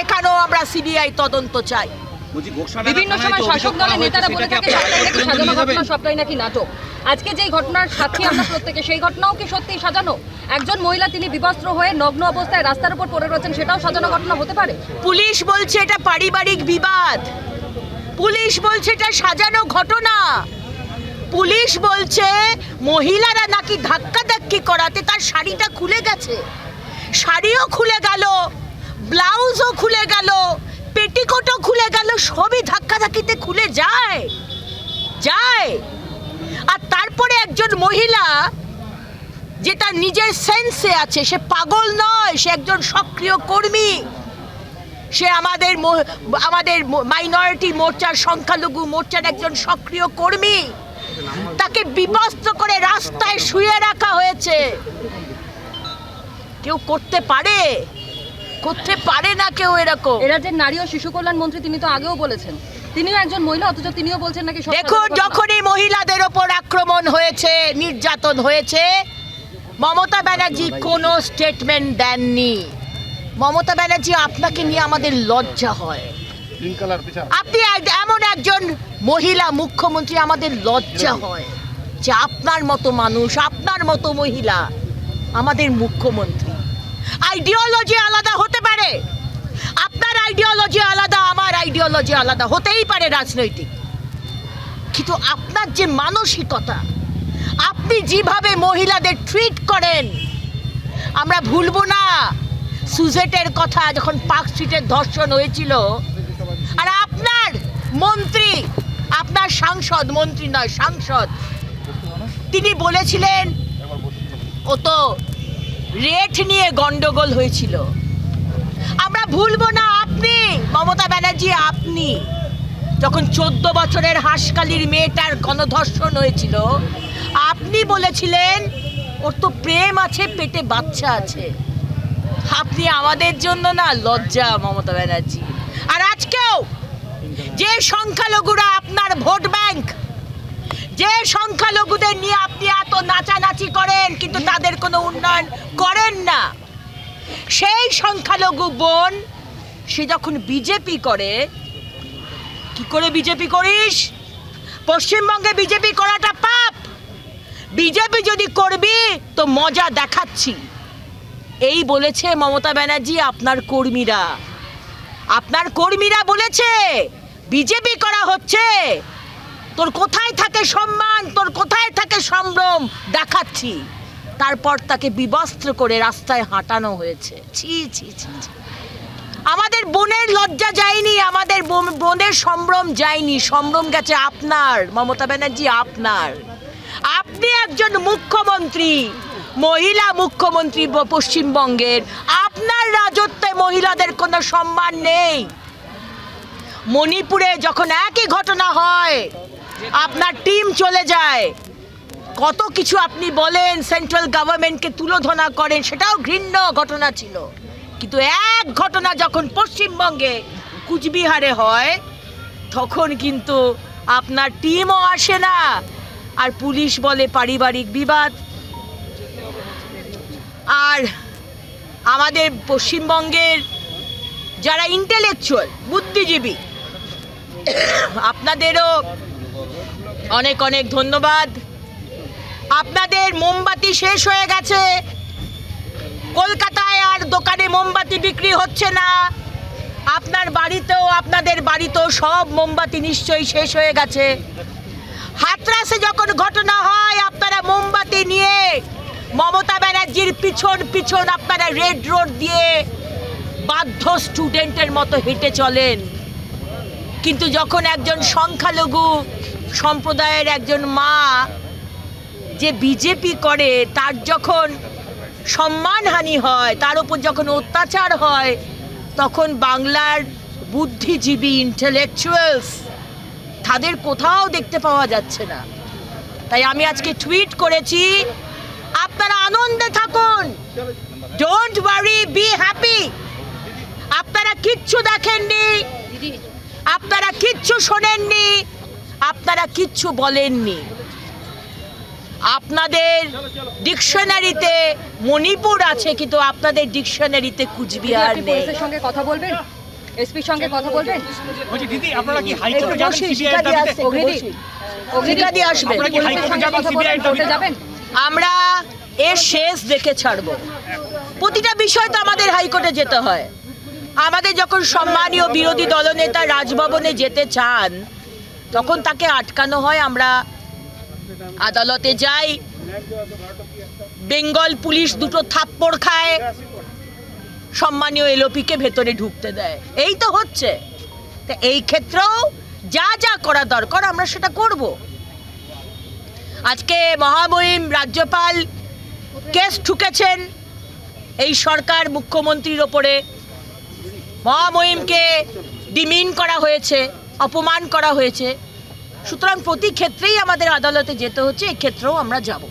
এখানেও আমরা সিবিআই তদন্ত চাই। বিভিন্ন সময় শাসক দলের নেতারা বলে থাকে সবটাই নাকি সাজানো ঘটনা সবটাই নাকি নাটক? আজকে যেই ঘটনার সাক্ষী আমরা প্রত্যেকে সেই ঘটনাও কি সত্যি সাজানো? একজন মহিলা তিনি বিবস্ত্র হয়ে নগ্ন অবস্থায় রাস্তার উপর পড়ে রয়েছেন সেটাও সাজানো ঘটনা হতে পারে? পুলিশ বলছে এটা পারিবারিক বিবাদ। পুলিশ বলছে এটা সাজানো ঘটনা। পুলিশ বলছে মহিলারা নাকি ধাক্কাধাক্কি করাতে তার শাড়িটা খুলে গেছে। শাড়িও খুলে গেল। ব্লাউজও খুলে গেল, পেটিকোটও খুলে গেল, সবই ধাক্কাধাক্কিতে খুলে যায় যায়। আর তারপরে একজন মহিলা যে তার নিজের সেন্সে আছে, সে পাগল নয়, সে একজন সক্রিয় কর্মী। সে আমাদের আমাদের মাইনরিটি মোর্চার, সংখ্যালঘু মোর্চার একজন সক্রিয় কর্মী। তাকে বিবস্ত্র করে রাস্তায় শুয়ে রাখা হয়েছে। কেউ করতে পারে? করতে পারে না কেউ এরকম। এরা যে নারী ও শিশু কল্যাণ মন্ত্রী তিনি তো আগেও বলেছেন। তিনিও একজন মহিলা অথচ তিনিও বলছেন নাকি দেখুন। যখনই মহিলাদের ওপর আক্রমণ হয়েছে নির্যাতন হয়েছে মমতা ব্যানার্জি কোনো স্টেটমেন্ট দেননি। মমতা ব্যানার্জি আপনাকে নিয়ে আমাদের লজ্জা হয়। আপনি এক- এমন একজন মহিলা মুখ্যমন্ত্রী আমাদের লজ্জা হয় যে আপনার মতো মানুষ আপনার মতো মহিলা আমাদের মুখ্যমন্ত্রী। আইডিওলজি আলাদা হতে পারে? আপনার আইডিওলজি আলাদা, আমার আইডিওলজি আলাদা। হতেই পারে রাজনৈতিক। কিন্তু আপনার যে মানসিকতা, আপনি যেভাবে মহিলাদের ট্রিট করেন, আমরা ভুলবো না। সুজেটের কথা যখন পার্ক স্ট্রিটের ধর্ষণ হয়েছিল, আর আপনার মন্ত্রী, আপনার সাংসদ, মন্ত্রী নয়, সাংসদ, তিনি বলেছিলেন, ও তো রেট নিয়ে গন্ডগোল হয়েছিল। আমরা ভুলবো না আপনি। মমতা ব্যানার্জি, আপনি। যখন চোদ্দ বছরের হাঁসকালির মেয়েটার গণধর্ষণ হয়েছিল, আপনি বলেছিলেন, ওর তো প্রেম আছে, পেটে বাচ্চা আছে। আপনি আমাদের জন্য না লজ্জা, মমতা ব্যানার্জি। আর আজকেও যে সংখ্যালঘুরা আপনার ভোট ব্যাংক, যে সংখ্যালঘুদের নিয়ে আপনি এত নাচানাচি করেন, কিন্তু তাদের কোনো উন্নয়ন করেন না। সেই সংখ্যালঘু বোন, সে যখন বিজেপি করে, কি করে বিজেপি করিস? পশ্চিমবঙ্গে বিজেপি করাটা পাপ। বিজেপি যদি করবি, তো মজা দেখাচ্ছি। এই বলেছে মমতা ব্যানার্জি আপনার কর্মীরা। আপনার কর্মীরা বলেছে বিজেপি করা হচ্ছে। তোর কোথায় থাকে সম্মান? তোর কোথায় থাকে সম্ভ্রম? দেখাচ্ছি। তারপর তাকে বিবস্ত্র করে রাস্তায় হাঁটানো হয়েছে। ছি ছি ছি। আমাদের বোনের লজ্জা যায়নি, আমাদের বোন- বোনের সম্ভ্রম যায়নি। সম্ভ্রম গেছে আপনার, মমতা ব্যানার্জি আপনার। আপনি একজন মুখ্যমন্ত্রী, মহিলা মুখ্যমন্ত্রী পশ্চিমবঙ্গের। আপনার রাজত্বে মহিলাদের কোনো সম্মান নেই। মণিপুরে যখন একই ঘটনা হয়, আপনার টিম চলে যায় কত কিছু আপনি বলেন সেন্ট্রাল গভর্নমেন্টকে তুলোধনা করেন, সেটাও ঘৃণ্য ঘটনা ছিল। কিন্তু এক ঘটনা যখন পশ্চিমবঙ্গে কুচবিহারে হয়, তখন কিন্তু আপনার টিমও আসে না। আর পুলিশ বলে পারিবারিক বিবাদ। আর আমাদের পশ্চিমবঙ্গের যারা ইন্টেলেকচুয়াল বুদ্ধিজীবী, আপনাদেরও অনেক অনেক ধন্যবাদ। আপনাদের মোমবাতি শেষ হয়ে গেছে। কলকাতায় আর দোকানে মোমবাতি বিক্রি হচ্ছে না। আপনার বাড়িতেও, আপনাদের বাড়িতেও সব মোমবাতি নিশ্চয়ই শেষ হয়ে গেছে। হাতরাসে যখন ঘটনা হয়, আপনারা মোমবাতি নিয়ে মমতা ব্যানার্জির পিছন পিছন আপনারা রেড রোড দিয়ে বাধ্য স্টুডেন্টের মতো হেঁটে চলেন। কিন্তু যখন একজন সংখ্যালঘু সম্প্রদায়ের একজন মা যে বিজেপি করে, তার যখন সম্মানহানি হয়, তার উপর যখন অত্যাচার হয়, তখন বাংলার বুদ্ধিজীবী ইন্টেলেকচুয়ালস তাদের কোথাও দেখতে পাওয়া যাচ্ছে না। তাই আমি আজকে টুইট করেছি, আপনারা আনন্দে থাকুন। ডোন্ট ওয়ারি বি হ্যাপি আপনারা কিচ্ছু দেখেননি। আপনারা কিচ্ছু শোনেননি। আপনারা কিচ্ছু বলেননি। আপনাদের ডিকশনারিতে মণিপুর আছে কিন্তু আপনাদের ডিকশনারিতে কুচবিহার নেই। সঙ্গে কথা বলবেন? এসপির সঙ্গে কথা বলবেন? দিদি আপনারা কি হাইকোর্টে যাবেন সিবিআই দাবিতে? আসছে, একটু অগ্নিদি বসি। অগ্নিদি শিখাদি আসবে। আপনারা কি হাইকোর্টে যাবেন সিবিআই বলবেন যাবেন? আমরা এর শেষ দেখে ছাড়ব। প্রতিটা বিষয় তো আমাদের হাইকোর্টে যেতে হয়। আমাদের যখন সম্মানীয় বিরোধী দলনেতা রাজভবনে যেতে চান তখন তাকে আটকানো হয়। আমরা আদালতে যাই, বেঙ্গল পুলিশ দুটো থাপ্পড় খায়, সম্মানীয় এলোপিকে ভেতরে ঢুকতে দেয়। এই তো হচ্ছে। তা এই ক্ষেত্রেও যা যা করা দরকার আমরা সেটা করব। আজকে মহামহিম রাজ্যপাল কেস ঠুকেছেন এই সরকার মুখ্যমন্ত্রীর ওপরে। মহামহিমকে ডিমিন করা হয়েছে, অপমান করা হয়েছে। সুতরাং প্রতি ক্ষেত্রেই আমাদের আদালতে যেতে হচ্ছে এক্ষেত্রেও আমরা যাব।